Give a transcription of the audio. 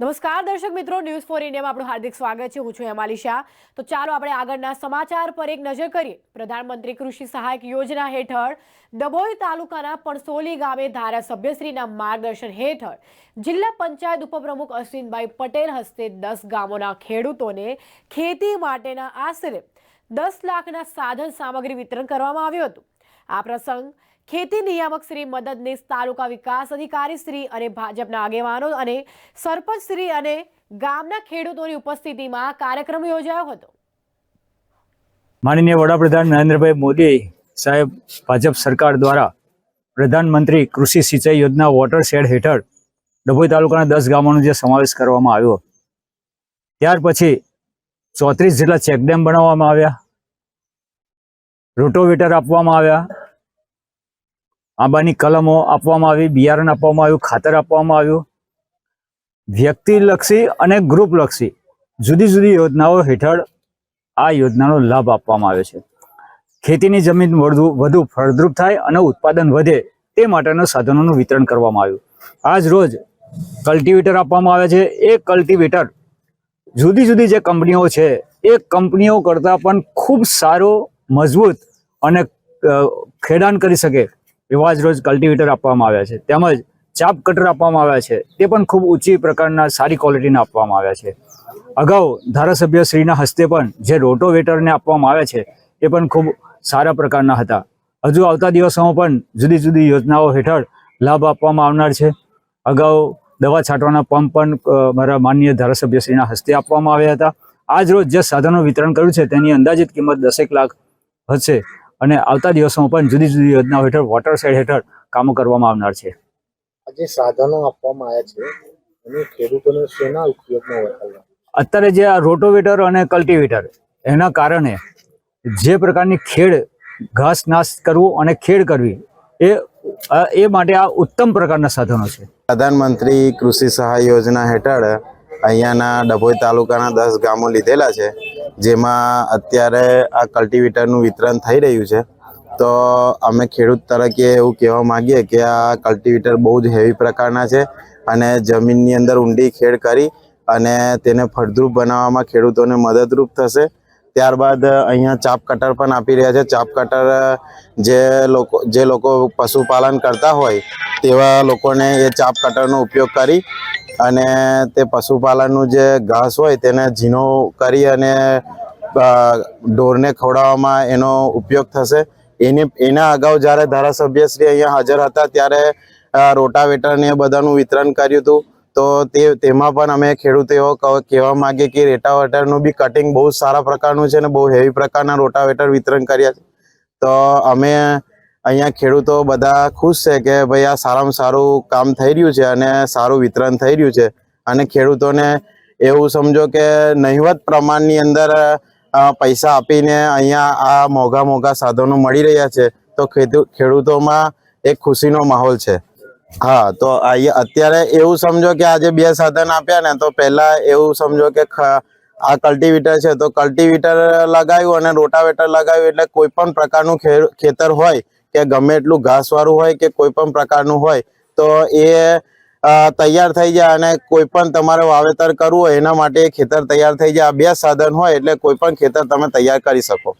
નમસ્કાર દર્શક મિત્રો ન્યૂઝ ફોર ઇન્ડિયામાં આપણું હાર્દિક સ્વાગત છે. હું છું હેમાલી શાહ. તો ચાલો આપણે આગળના સમાચાર પર એક નજર કરીએ. પ્રધાનમંત્રી કૃષિ સહાયક યોજના હેઠળ ડભોઈ તાલુકાના પણસોલી ગામે ધારાસભ્યશ્રીના માર્ગદર્શન હેઠળ જિલ્લા પંચાયત ઉપપ્રમુખ અશ્વિનભાઈ પટેલ હસ્તે દસ ગામોના ખેડૂતોને ખેતી માટેના આશરે દસ લાખના સાધન સામગ્રી વિતરણ કરવામાં આવ્યું હતું. આ પ્રસંગ ખેતી નિયામક શ્રી મદદનીશ તાલુકા વિકાસ અધિકારી શ્રી અને ભાજપના આગેવાનો અને સરપંચ શ્રી અને ગામના ખેડૂતોની ઉપસ્થિતિમાં કાર્યક્રમ યોજાયો હતો. માનનીય વડાપ્રધાન નરેન્દ્રભાઈ મોદી સાહેબ, ભાજપ સરકાર દ્વારા પ્રધાનમંત્રી કૃષિ સિંચાઈ યોજના વોટર શેડ હેઠળ ડભોઈ તાલુકાના દસ ગામોનો જે સમાવેશ કરવામાં આવ્યો. ત્યાર પછી ચોત્રીસ જેટલા ચેકડેમ બનાવવામાં આવ્યા, રોટોવેટર આપવામાં આવ્યા આંબાની કલમો આપવામાં આવી, બિયારણ આપવામાં આવ્યું, ખાતર આપવામાં આવ્યું. વ્યક્તિલક્ષી અને ગ્રુપલક્ષી જુદી જુદી યોજનાઓ હેઠળ આ યોજનાનો લાભ આપવામાં આવે છે. ખેતીની જમીન વધુ વધુ ફળદ્રુપ થાય અને ઉત્પાદન વધે તે માટેના સાધનોનું વિતરણ કરવામાં આવ્યું. આજ રોજ કલ્ટિવેટર આપવામાં આવે છે. એ કલ્ટિવેટર જુદી જુદી જે કંપનીઓ છે, એ કંપનીઓ કરતાં પણ ખૂબ સારો, મજબૂત અને ખેડાણ કરી શકે એવા રોજ કલ્ટિવેટર આપવામાં આવ્યા છે. તેમજ ચાપ કટર આપવામાં આવ્યા છે. તે પણ ખૂબ ઊંચી પ્રકારના સારી ક્વોલિટીના આપવામાં આવ્યા છે. અગાઉ ધારાસભ્ય શ્રીના હસ્તે પણ જે રોટોવેટરને આપવામાં આવે છે, એ પણ ખૂબ સારા પ્રકારના હતા. હજુ આવતા દિવસોમાં પણ જુદી જુદી યોજનાઓ હેઠળ લાભ આપવામાં આવનાર છે. અગાઉ દવા છાંટવાના પંપ પણ મારા માન્ય ધારાસભ્ય શ્રીના હસ્તે આપવામાં આવ્યા હતા. આજ રોજ જે સાધનો વિતરણ કર્યું છે, તેની અંદાજિત કિંમત દસેક લાખ હશે. અને આવતા દિવસોમાં પણ જુદી જુદી યોજનાઓ હેઠળ વોટર શેડ હેઠળ કામો કરવામાં આવનાર છે. જે સાધનો આપવામાં આવ્યા છે એને ખેડૂતોને શેના ઉપયોગમાં વપરાય અત્યારે જે આ રોટોવેટર અને કલ્ટિવેટર એના કારણે જે પ્રકારની ખેડ ઘાસ નાશ કરવું અને ખેડ કરવી એ એ માટે આ ઉત્તમ પ્રકારના સાધનો છે. પ્રધાનમંત્રી કૃષિ સહાય યોજના હેઠળ અહીંયાના ડભોઈ તાલુકાના દસ ગામો લીધેલા છે. જેમાં અત્યારે આ કલ્ટિવેટરનું વિતરણ થઈ રહ્યું છે. તો અમે ખેડૂત તરીકે એવું કહેવા માંગીએ કે આ કલ્ટિવેટર બહુ જ હેવી પ્રકારના છે અને જમીનની અંદર ઊંડી ખેડ કરી અને તેને ફળદ્રુપ બનાવવામાં ખેડૂતોને મદદરૂપ થશે. ત્યારબાદ અહીંયા ચાપ કટર પણ આપી રહ્યા છે. ચાપ કટર, જે લોકો જે લોકો પશુપાલન કરતા હોય તેવા લોકોને એ ચાપ કટરનો ઉપયોગ કરી અને તે પશુપાલનનું જે ઘાસ હોય તેને ઝીણો કરી અને ઢોરને ખવડાવવામાં એનો ઉપયોગ થશે. એની, એના અગાઉ જ્યારે ધારાસભ્યશ્રી અહીંયા હાજર હતા ત્યારે રોટાવેટરને બધાનું વિતરણ કર્યું હતું. તો તે, તેમાં પણ અમે ખેડૂતો કહેવા માગીએ કે રોટાવેટરનું બી કટિંગ બહુ સારા પ્રકારનું છે અને બહુ હેવી પ્રકારના રોટાવેટર વિતરણ કર્યા છે. તો અમે અહીંયા ખેડૂતો બધા ખુશ છે કે ભાઈ આ સારામાં સારું કામ થઈ રહ્યું છે અને સારું વિતરણ થઈ રહ્યું છે. અને ખેડૂતોને એવું સમજો કે નહિવત પ્રમાણની અંદર પૈસા આપીને અહીંયા આ મોંઘા મોંઘા સાધનો મળી રહ્યા છે, તો ખેડૂ, ખેડૂતોમાં એક ખુશીનો માહોલ છે. હા, તો અહીંયા અત્યારે એવું સમજો કે આજે બે સાધન આપ્યા ને, તો પહેલા એવું સમજો કે આ કલ્ટિવેટર છે, તો કલ્ટિવેટર લગાવ્યું અને રોટાવેટર લગાવ્યું, એટલે કોઈ પણ પ્રકારનું ખેતર હોય કે ગમે એટલું ઘાસવાળું હોય કે કોઈ પણ પ્રકારનું હોય, તો એ તૈયાર થઈ જાય અને કોઈ પણ તમારે વાવેતર કરવું હોય, એના માટે ખેતર તૈયાર થઈ જાય. આ બે સાધન હોય એટલે કોઈ પણ ખેતર તમે તૈયાર કરી શકો.